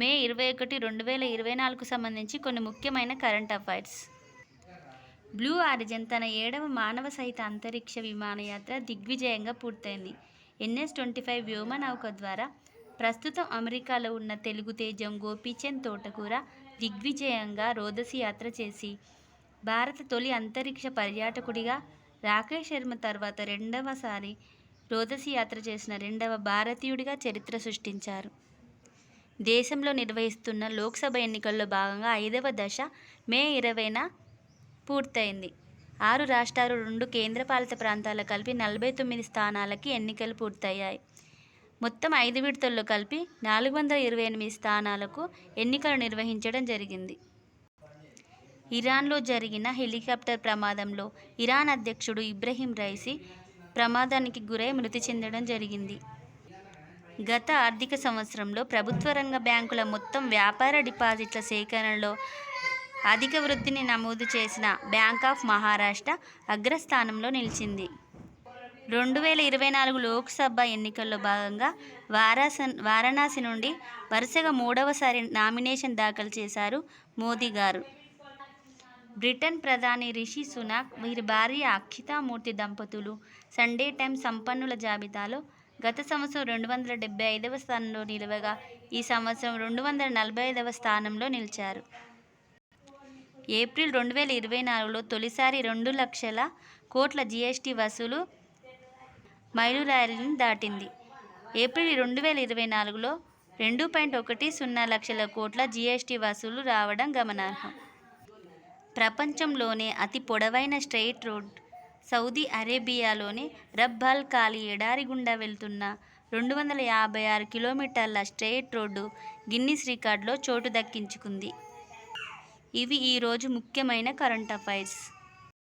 మే ఇరవై ఒకటి రెండు వేల ఇరవై నాలుగుకు సంబంధించి కొన్ని ముఖ్యమైన కరెంట్ అఫైర్స్. బ్లూ ఆరిజన్ తన ఏడవ మానవ సహిత అంతరిక్ష విమానయాత్ర దిగ్విజయంగా పూర్తయింది. ఎన్ఎస్ ట్వంటీ ఫైవ్ వ్యోమ నౌక ద్వారా ప్రస్తుతం అమెరికాలో ఉన్న తెలుగు తేజం గోపీచంద్ తోటకూర దిగ్విజయంగా రోదసి యాత్ర చేసి భారత తొలి అంతరిక్ష పర్యాటకుడిగా రాకేష్ శర్మ తర్వాత రెండవసారి రోదసి యాత్ర చేసిన రెండవ భారతీయుడిగా చరిత్ర సృష్టించారు. దేశంలో నిర్వహిస్తున్న లోక్సభ ఎన్నికల్లో భాగంగా ఐదవ దశ మే ఇరవైన పూర్తయింది. ఆరు రాష్ట్రాలు రెండు కేంద్రపాలిత ప్రాంతాల కలిపి నలభై తొమ్మిది స్థానాలకి ఎన్నికలు పూర్తయ్యాయి. మొత్తం ఐదు విడతల్లో కలిపి నాలుగు వందల ఇరవై ఎనిమిది స్థానాలకు ఎన్నికలు నిర్వహించడం జరిగింది. ఇరాన్లో జరిగిన హెలికాప్టర్ ప్రమాదంలో ఇరాన్ అధ్యక్షుడు ఇబ్రహీం రైసీ ప్రమాదానికి గురై మృతి చెందడం జరిగింది. గత ఆర్థిక సంవత్సరంలో ప్రభుత్వ రంగ బ్యాంకుల మొత్తం వ్యాపార డిపాజిట్ల సేకరణలో అధిక వృద్ధిని నమోదు చేసిన బ్యాంక్ ఆఫ్ మహారాష్ట్ర అగ్రస్థానంలో నిలిచింది. రెండు వేల ఇరవై నాలుగు లోక్సభ ఎన్నికల్లో భాగంగా వారాస వారణాసి నుండి వరుసగా మూడవసారి నామినేషన్ దాఖలు చేశారు మోదీ గారు. బ్రిటన్ ప్రధాని రిషి సునాక్ వీరి భార్య అక్షితామూర్తి దంపతులు సండే టైమ్ సంపన్నుల జాబితాలో గత సంవత్సరం రెండు వందల డెబ్బై ఐదవ స్థానంలో నిలవగా ఈ సంవత్సరం రెండు వందల నలభై ఐదవ స్థానంలో నిలిచారు. ఏప్రిల్ రెండు వేల ఇరవై నాలుగులో తొలిసారి రెండు లక్షల కోట్ల జీఎస్టీ వసూలు మైలురాయిని దాటింది. ఏప్రిల్ రెండు వేల ఇరవై నాలుగులో రెండు పాయింట్ ఒకటి సున్నా లక్షల కోట్ల జీఎస్టీ వసూలు రావడం గమనార్హం. ప్రపంచంలోనే అతి పొడవైన స్ట్రెయిట్ రోడ్ సౌదీ అరేబియాలోని రబ్ అల్ ఎడారి గుండా వెళ్తున్న రెండు వందల యాభై ఆరు కిలోమీటర్ల స్ట్రెయిట్ రోడ్డు గిన్నిస్ రికార్డులో చోటు దక్కించుకుంది. ఇవి ఈరోజు ముఖ్యమైన కరెంట్ అఫైర్స్.